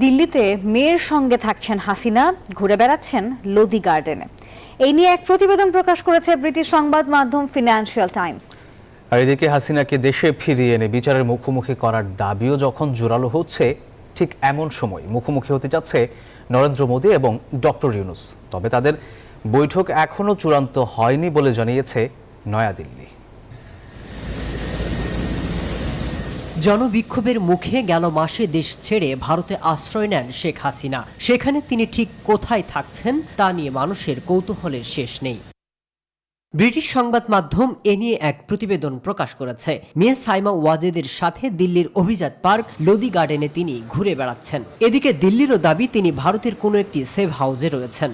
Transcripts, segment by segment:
দিল্লিতে মেয়ের সঙ্গে থাকছেন হাসিনা, ঘুরে বেড়াচ্ছেন লোদি গার্ডেনে। এই নিয়ে এক প্রতিবেদন প্রকাশ করেছে ব্রিটিশ সংবাদ মাধ্যম ফিনান্সিয়াল টাইমস। আর এদিকে হাসিনাকে দেশে ফিরিয়ে এনে বিচারের মুখোমুখি করার দাবিও যখন জোরালো হচ্ছে, ঠিক এমন সময় মুখোমুখি হতে যাচ্ছে নরেন্দ্র মোদী এবং ডক্টর ইউনুস। তবে তাদের বৈঠক এখনও চূড়ান্ত হয়নি বলে জানিয়েছে নয়াদিল্লি। জনবিক্ষোভের মুখে গেল মাসে দেশ ছেড়ে ভারতে আশ্রয় নেন শেখ হাসিনা। সেখানে তিনি ঠিক কোথায় থাকছেন তা নিয়ে মানুষের কৌতূহলের শেষ নেই। ব্রিটিশ সংবাদ মাধ্যম এ নিয়ে এক প্রতিবেদন প্রকাশ করেছে। মেয়ে সাইমা ওয়াজেদের সাথে দিল্লির অভিজাত পার্ক লোদি গার্ডেনে তিনি ঘুরে বেড়াচ্ছেন। এদিকে দিল্লিরও দাবি, তিনি ভারতের কোনো একটি সেভ হাউসে রয়েছেন।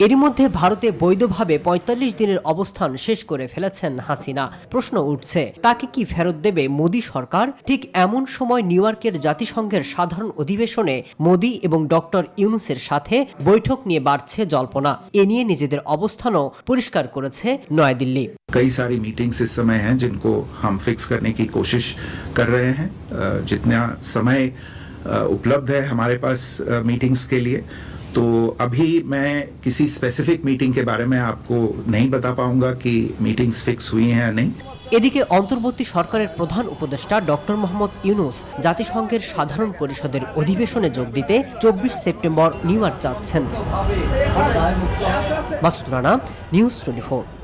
এরই মধ্যে ভারতে বৈধভাবে ৪৫ দিনের অবস্থান শেষ করে ফেলেছেন হাসিনা প্রশ্ন উঠছে তাকে কি ফেরত দেবে মোদী সরকার ঠিক এমন সময় নিউ ইয়র্কের জাতিসংঘের সাধারণ অধিবেশনে মোদী এবং ডক্টর ইউনুসের সাথে বৈঠক নিয়ে বাড়ছে জল্পনা এ নিয়ে নিজেদের অবস্থানও পরিষ্কার করেছে নয়াদিল্লি कई सारी मीटिंग्स इस समय हैं जिनको हम फिक्स करने की कोशिश कर रहे हैं अ, जितना समय अ, उपलब्ध है हमारे पास मीटिंग्स के लिए तो अभी मैं किसी स्पेसिफिक मीटिंग के बारे में आपको नहीं बता पाऊंगा कि मीटिंग्स फिक्स हुई हैं या नहीं এদিকে অন্তর্বর্তী সরকারের প্রধান উপদেষ্টা ডক্টর মোহাম্মদ ইউনুস জাতিসংঘের সাধারণ পরিষদের অধিবেশনে যোগ দিতে চব্বিশ সেপ্টেম্বর নিউ ইয়র্ক যাচ্ছেন মাসুদ রানা নিউজ টোয়েন্টি